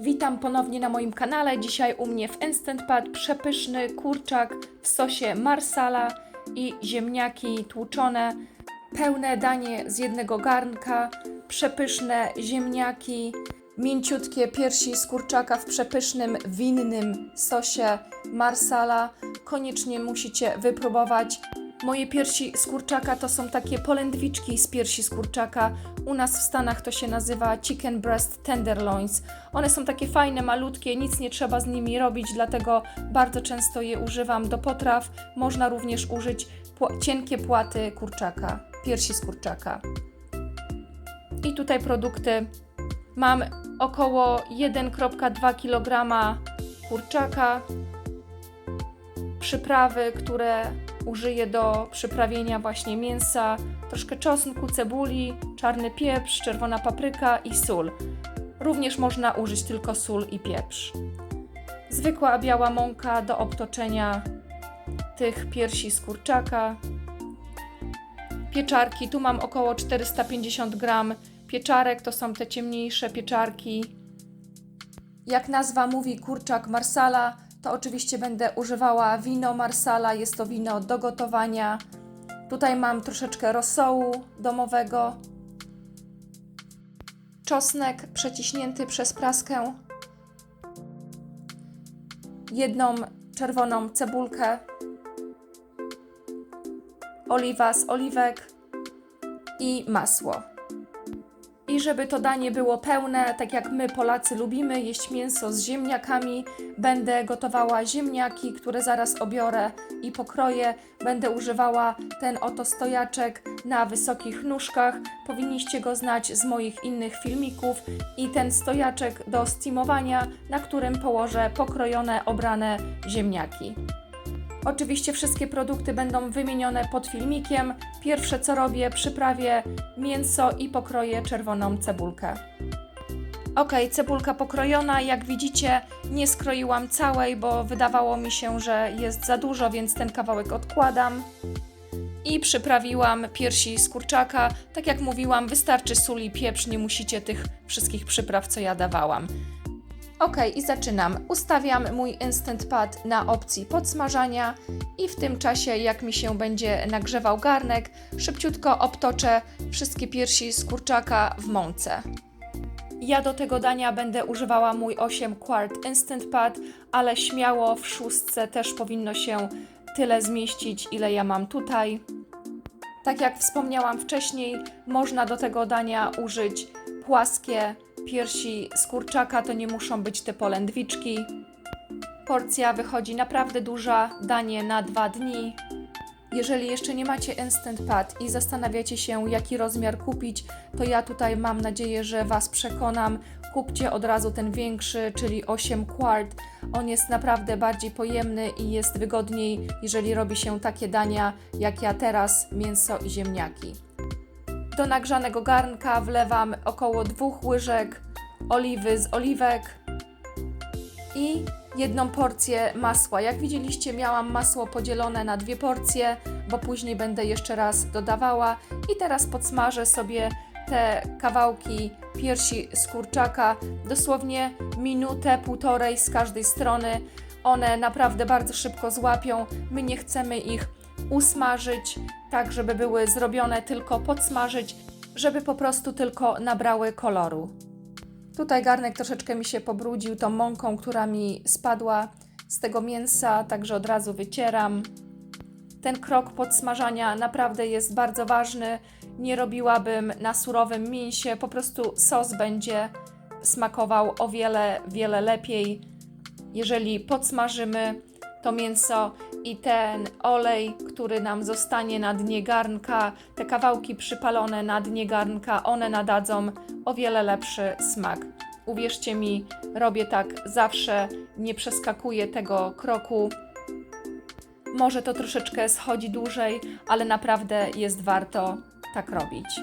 Witam ponownie na moim kanale. Dzisiaj u mnie w Instant Pot przepyszny kurczak w sosie marsala i ziemniaki tłuczone. Pełne danie z jednego garnka, przepyszne ziemniaki, mięciutkie piersi z kurczaka w przepysznym winnym sosie marsala. Koniecznie musicie wypróbować. Moje piersi z kurczaka to są takie polędwiczki z piersi z kurczaka. U nas w Stanach to się nazywa chicken breast tenderloins. One są takie fajne, malutkie, nic nie trzeba z nimi robić, dlatego bardzo często je używam do potraw. Można również użyć pła- cienkie płaty kurczaka, piersi z kurczaka. I tutaj produkty. Mam około 1,2 kg kurczaka, przyprawy, które użyję do przyprawienia właśnie mięsa, troszkę czosnku, cebuli, czarny pieprz, czerwona papryka i sól. Również można użyć tylko sól i pieprz. Zwykła biała mąka do obtoczenia tych piersi z kurczaka. Pieczarki, tu mam około 450 gram pieczarek, to są te ciemniejsze pieczarki. Jak nazwa mówi kurczak marsala, to oczywiście będę używała wino marsala, jest to wino do gotowania. Tutaj mam troszeczkę rosołu domowego, czosnek przeciśnięty przez praskę, jedną czerwoną cebulkę, oliwa z oliwek i masło. I żeby to danie było pełne, tak jak my Polacy lubimy jeść mięso z ziemniakami, będę gotowała ziemniaki, które zaraz obiorę i pokroję. Będę używała ten oto stojaczek na wysokich nóżkach. Powinniście go znać z moich innych filmików. I ten stojaczek do steamowania, na którym położę pokrojone, obrane ziemniaki. Oczywiście wszystkie produkty będą wymienione pod filmikiem. Pierwsze co robię, przyprawię mięso i pokroję czerwoną cebulkę. Ok, cebulka pokrojona. Jak widzicie, nie skroiłam całej, bo wydawało mi się, że jest za dużo, więc ten kawałek odkładam. I przyprawiłam piersi z kurczaka. Tak jak mówiłam, wystarczy sól i pieprz, nie musicie tych wszystkich przypraw, co ja dawałam. Ok, i zaczynam. Ustawiam mój Instant Pot na opcji podsmażania i w tym czasie, jak mi się będzie nagrzewał garnek, szybciutko obtoczę wszystkie piersi z kurczaka w mące. Ja do tego dania będę używała mój 8 quart Instant Pot, ale śmiało w szóstce też powinno się tyle zmieścić, ile ja mam tutaj. Tak jak wspomniałam wcześniej, można do tego dania użyć płaskie piersi z kurczaka, to nie muszą być te polędwiczki. Porcja wychodzi naprawdę duża, danie na dwa dni. Jeżeli jeszcze nie macie Instant Pot i zastanawiacie się, jaki rozmiar kupić, to ja tutaj mam nadzieję, że Was przekonam. Kupcie od razu ten większy, czyli 8 quart. On jest naprawdę bardziej pojemny i jest wygodniej, jeżeli robi się takie dania jak ja teraz, mięso i ziemniaki. Do nagrzanego garnka wlewam około dwóch łyżek oliwy z oliwek i jedną porcję masła. Jak widzieliście, miałam masło podzielone na dwie porcje, bo później będę jeszcze raz dodawała. I teraz podsmażę sobie te kawałki piersi z kurczaka dosłownie minutę, półtorej z każdej strony. One naprawdę bardzo szybko złapią. My nie chcemy ich usmażyć, tak żeby były zrobione tylko podsmażyć, żeby po prostu tylko nabrały koloru. Tutaj garnek troszeczkę mi się pobrudził tą mąką, która mi spadła z tego mięsa, także od razu wycieram. Ten krok podsmażania naprawdę jest bardzo ważny. Nie robiłabym na surowym mięsie, po prostu sos będzie smakował o wiele, wiele lepiej, jeżeli podsmażymy to mięso i ten olej, który nam zostanie na dnie garnka, te kawałki przypalone na dnie garnka, one nadadzą o wiele lepszy smak. Uwierzcie mi, robię tak zawsze, nie przeskakuję tego kroku. Może to troszeczkę schodzi dłużej, ale naprawdę jest warto tak robić.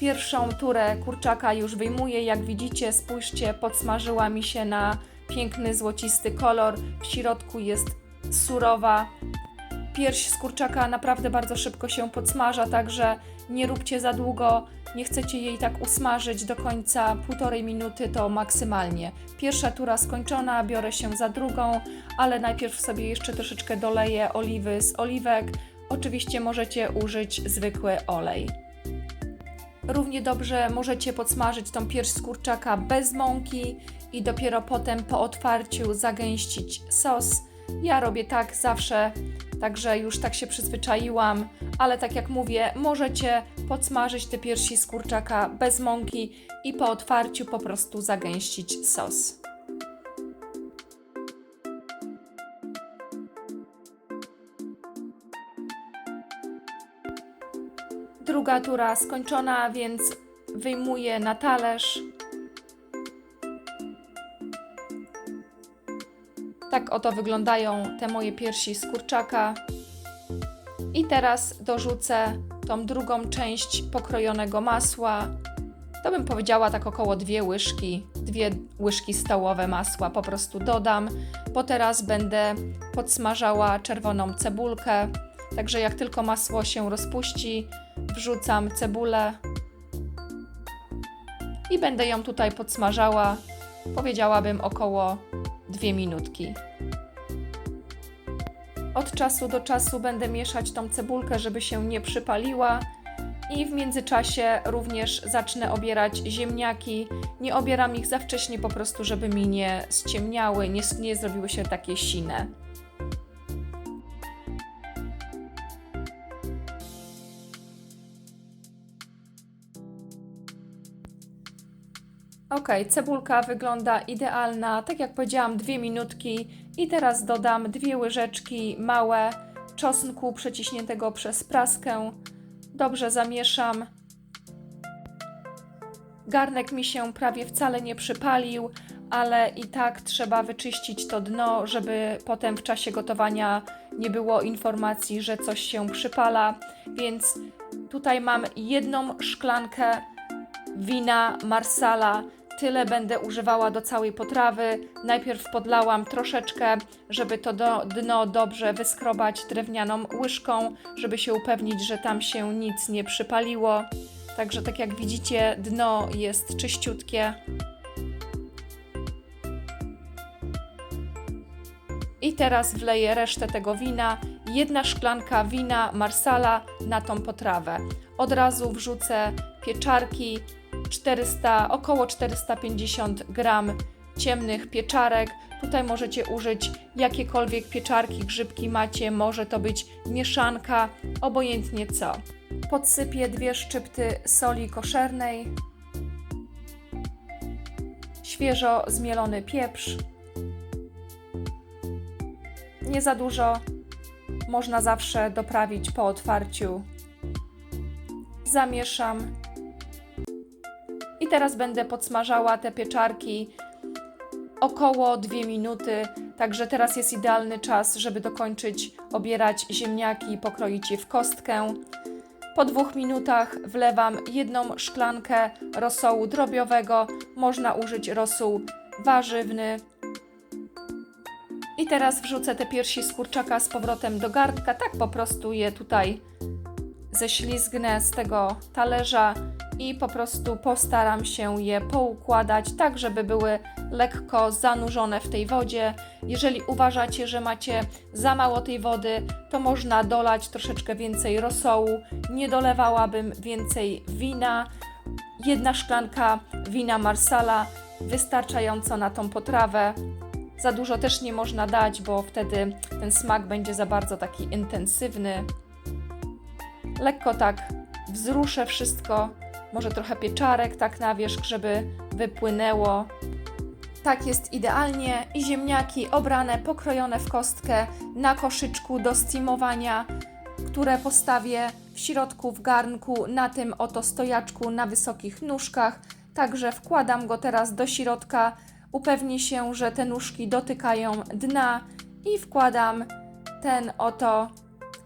Pierwszą turę kurczaka już wyjmuję. Jak widzicie, spójrzcie, podsmażyła mi się na piękny złocisty kolor. W środku jest surowa. Pierś z kurczaka naprawdę bardzo szybko się podsmaża, także nie róbcie za długo. Nie chcecie jej tak usmażyć do końca, półtorej minuty to maksymalnie. Pierwsza tura skończona, biorę się za drugą, ale najpierw sobie jeszcze troszeczkę doleję oliwy z oliwek. Oczywiście możecie użyć zwykły olej. Równie dobrze możecie podsmażyć tą pierś z kurczaka bez mąki i dopiero potem po otwarciu zagęścić sos. Ja robię tak zawsze, także już tak się przyzwyczaiłam, ale tak jak mówię, możecie podsmażyć te piersi z kurczaka bez mąki i po otwarciu po prostu zagęścić sos. Druga tura skończona, więc wyjmuję na talerz. Tak oto wyglądają te moje piersi z kurczaka. I teraz dorzucę tą drugą część pokrojonego masła. To bym powiedziała tak około dwie łyżki, dwie łyżki stołowe masła po prostu dodam, bo teraz będę podsmażała czerwoną cebulkę. Także jak tylko masło się rozpuści, wrzucam cebulę i będę ją tutaj podsmażała, powiedziałabym około 2 minutki. Od czasu do czasu będę mieszać tą cebulkę, żeby się nie przypaliła. I w międzyczasie również zacznę obierać ziemniaki. Nie obieram ich za wcześnie, po prostu, żeby mi nie ściemniały, nie, nie zrobiły się takie sine. Ok, cebulka wygląda idealna. Tak jak powiedziałam, dwie minutki. I teraz dodam dwie łyżeczki małe czosnku przeciśniętego przez praskę. Dobrze zamieszam. Garnek mi się prawie wcale nie przypalił, ale i tak trzeba wyczyścić to dno, żeby potem w czasie gotowania nie było informacji, że coś się przypala. Więc tutaj mam jedną szklankę wina Marsala. Tyle będę używała do całej potrawy. Najpierw podlałam troszeczkę, żeby to do, dno dobrze wyskrobać drewnianą łyżką, żeby się upewnić, że tam się nic nie przypaliło. Także tak jak widzicie, dno jest czyściutkie. I teraz wleję resztę tego wina. Jedna szklanka wina Marsala na tą potrawę. Od razu wrzucę pieczarki, 400, około 450 gram ciemnych pieczarek. Tutaj możecie użyć jakiekolwiek pieczarki, grzybki macie, może to być mieszanka, obojętnie co. Podsypię dwie szczypty soli koszernej, świeżo zmielony pieprz, nie za dużo, można zawsze doprawić po otwarciu. Zamieszam teraz będę podsmażała te pieczarki około 2 minuty. Także teraz jest idealny czas, żeby dokończyć obierać ziemniaki i pokroić je w kostkę. Po dwóch minutach wlewam jedną szklankę rosołu drobiowego. Można użyć rosół warzywny. I teraz wrzucę te piersi z kurczaka z powrotem do garnka. Tak po prostu je tutaj ześlizgnę z tego talerza i po prostu postaram się je poukładać tak, żeby były lekko zanurzone w tej wodzie. Jeżeli uważacie, że macie za mało tej wody, to można dolać troszeczkę więcej rosołu. Nie dolewałabym więcej wina. Jedna szklanka wina Marsala wystarczająco na tą potrawę. Za dużo też nie można dać, bo wtedy ten smak będzie za bardzo taki intensywny. Lekko tak wzruszę wszystko, może trochę pieczarek tak na wierzch, żeby wypłynęło. Tak jest idealnie i ziemniaki obrane, pokrojone w kostkę na koszyczku do steamowania, które postawię w środku w garnku na tym oto stojaczku na wysokich nóżkach. Także wkładam go teraz do środka, upewnię się, że te nóżki dotykają dna i wkładam ten oto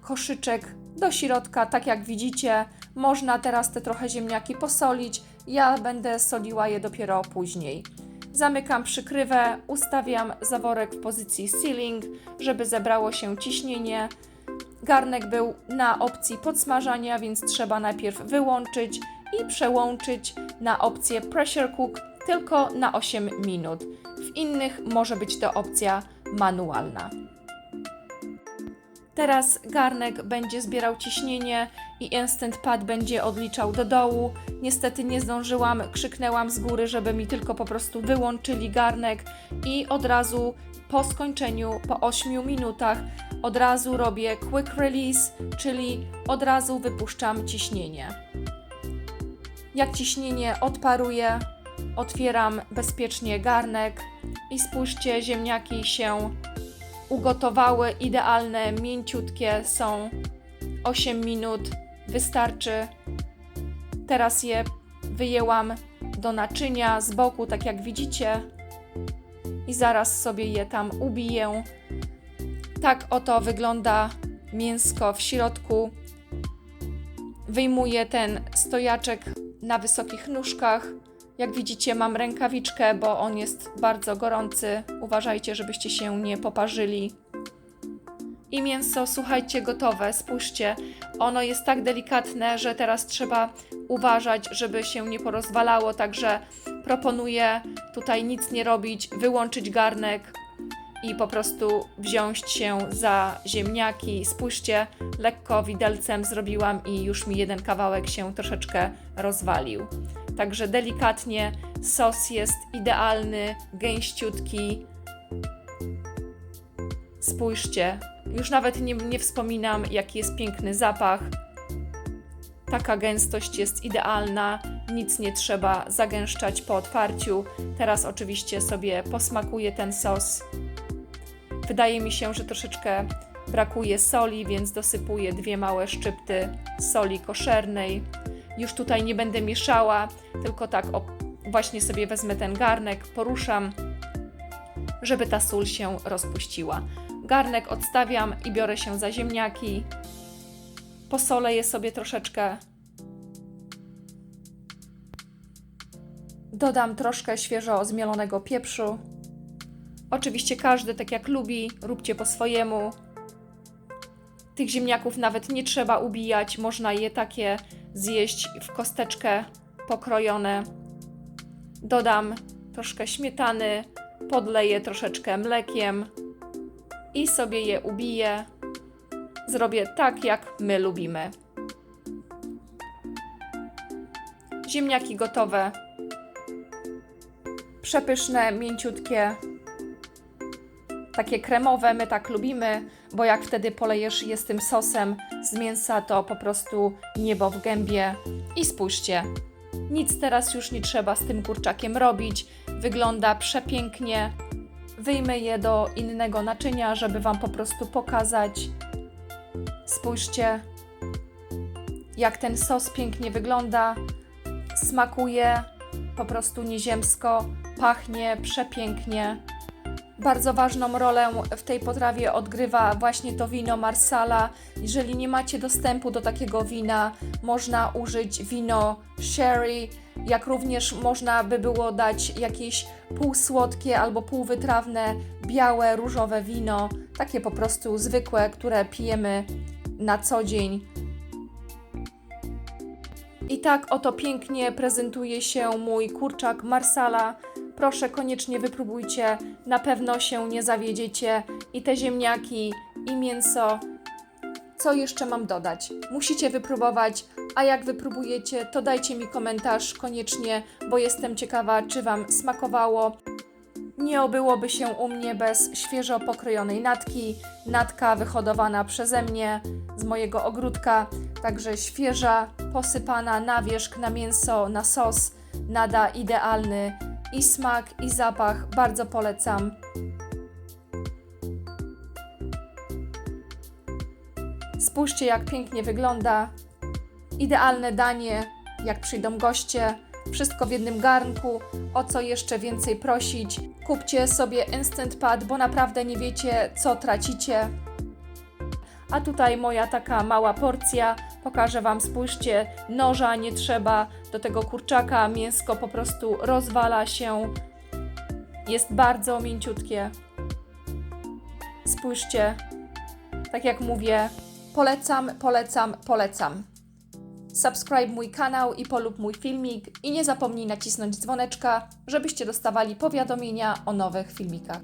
koszyczek do środka, tak jak widzicie. Można teraz te trochę ziemniaki posolić. Ja będę soliła je dopiero później. Zamykam przykrywę, ustawiam zaworek w pozycji sealing, żeby zebrało się ciśnienie. Garnek był na opcji podsmażania, więc trzeba najpierw wyłączyć i przełączyć na opcję pressure cook tylko na 8 minut. W innych może być to opcja manualna. Teraz garnek będzie zbierał ciśnienie i Instant Pad będzie odliczał do dołu. Niestety nie zdążyłam, krzyknęłam z góry, żeby mi tylko po prostu wyłączyli garnek i od razu po skończeniu, po 8 minutach, od razu robię quick release, czyli od razu wypuszczam ciśnienie. Jak ciśnienie odparuje, otwieram bezpiecznie garnek i spójrzcie, ziemniaki się ugotowały, idealne, mięciutkie są. 8 minut wystarczy. Teraz je wyjęłam do naczynia z boku, tak jak widzicie, i zaraz sobie je tam ubiję. Tak oto wygląda mięsko w środku. Wyjmuję ten stojaczek na wysokich nóżkach. Jak widzicie, mam rękawiczkę, bo on jest bardzo gorący. Uważajcie, żebyście się nie poparzyli. I mięso, słuchajcie, gotowe. Spójrzcie, ono jest tak delikatne, że teraz trzeba uważać, żeby się nie porozwalało. Także proponuję tutaj nic nie robić, wyłączyć garnek i po prostu wziąć się za ziemniaki. Spójrzcie, lekko widelcem zrobiłam i już mi jeden kawałek się troszeczkę rozwalił. Także delikatnie, sos jest idealny, gęściutki. Spójrzcie, już nawet nie, nie wspominam, jaki jest piękny zapach. Taka gęstość jest idealna, nic nie trzeba zagęszczać po otwarciu. Teraz oczywiście sobie posmakuję ten sos. Wydaje mi się, że troszeczkę brakuje soli, więc dosypuję dwie małe szczypty soli koszernej. Już tutaj nie będę mieszała, tylko tak właśnie sobie wezmę ten garnek, poruszam, żeby ta sól się rozpuściła. Garnek odstawiam i biorę się za ziemniaki. Posolę je sobie troszeczkę. Dodam troszkę świeżo zmielonego pieprzu. Oczywiście każdy tak jak lubi, róbcie po swojemu. Tych ziemniaków nawet nie trzeba ubijać, można je takie zjeść w kosteczkę pokrojone. Dodam troszkę śmietany, podleję troszeczkę mlekiem i sobie je ubiję. Zrobię tak, jak my lubimy. Ziemniaki gotowe. Przepyszne, mięciutkie, takie kremowe, my tak lubimy, bo jak wtedy polejesz je z tym sosem z mięsa, to po prostu niebo w gębie. I spójrzcie, nic teraz już nie trzeba z tym kurczakiem robić. Wygląda przepięknie. Wyjmę je do innego naczynia, żeby Wam po prostu pokazać. Spójrzcie, jak ten sos pięknie wygląda. Smakuje po prostu nieziemsko, pachnie przepięknie. Bardzo ważną rolę w tej potrawie odgrywa właśnie to wino Marsala. Jeżeli nie macie dostępu do takiego wina, można użyć wino sherry, jak również można by było dać jakieś półsłodkie albo półwytrawne, białe, różowe wino, takie po prostu zwykłe, które pijemy na co dzień. I tak oto pięknie prezentuje się mój kurczak Marsala. Proszę koniecznie wypróbujcie, na pewno się nie zawiedziecie. I te ziemniaki, i mięso. Co jeszcze mam dodać? Musicie wypróbować, a jak wypróbujecie, to dajcie mi komentarz koniecznie, bo jestem ciekawa, czy Wam smakowało. Nie obyłoby się u mnie bez świeżo pokrojonej natki. Natka wyhodowana przeze mnie z mojego ogródka, także świeża, posypana na wierzch, na mięso, na sos, nada idealny i smak, i zapach. Bardzo polecam. Spójrzcie, jak pięknie wygląda. Idealne danie, jak przyjdą goście. Wszystko w jednym garnku. O co jeszcze więcej prosić? Kupcie sobie Instant Pad, bo naprawdę nie wiecie, co tracicie. A tutaj moja taka mała porcja. Pokażę Wam, spójrzcie, noża nie trzeba do tego kurczaka. Mięsko po prostu rozwala się. Jest bardzo mięciutkie. Spójrzcie, tak jak mówię, Polecam, polecam, polecam. Subskryb mój kanał i polub mój filmik i nie zapomnij nacisnąć dzwoneczka, żebyście dostawali powiadomienia o nowych filmikach.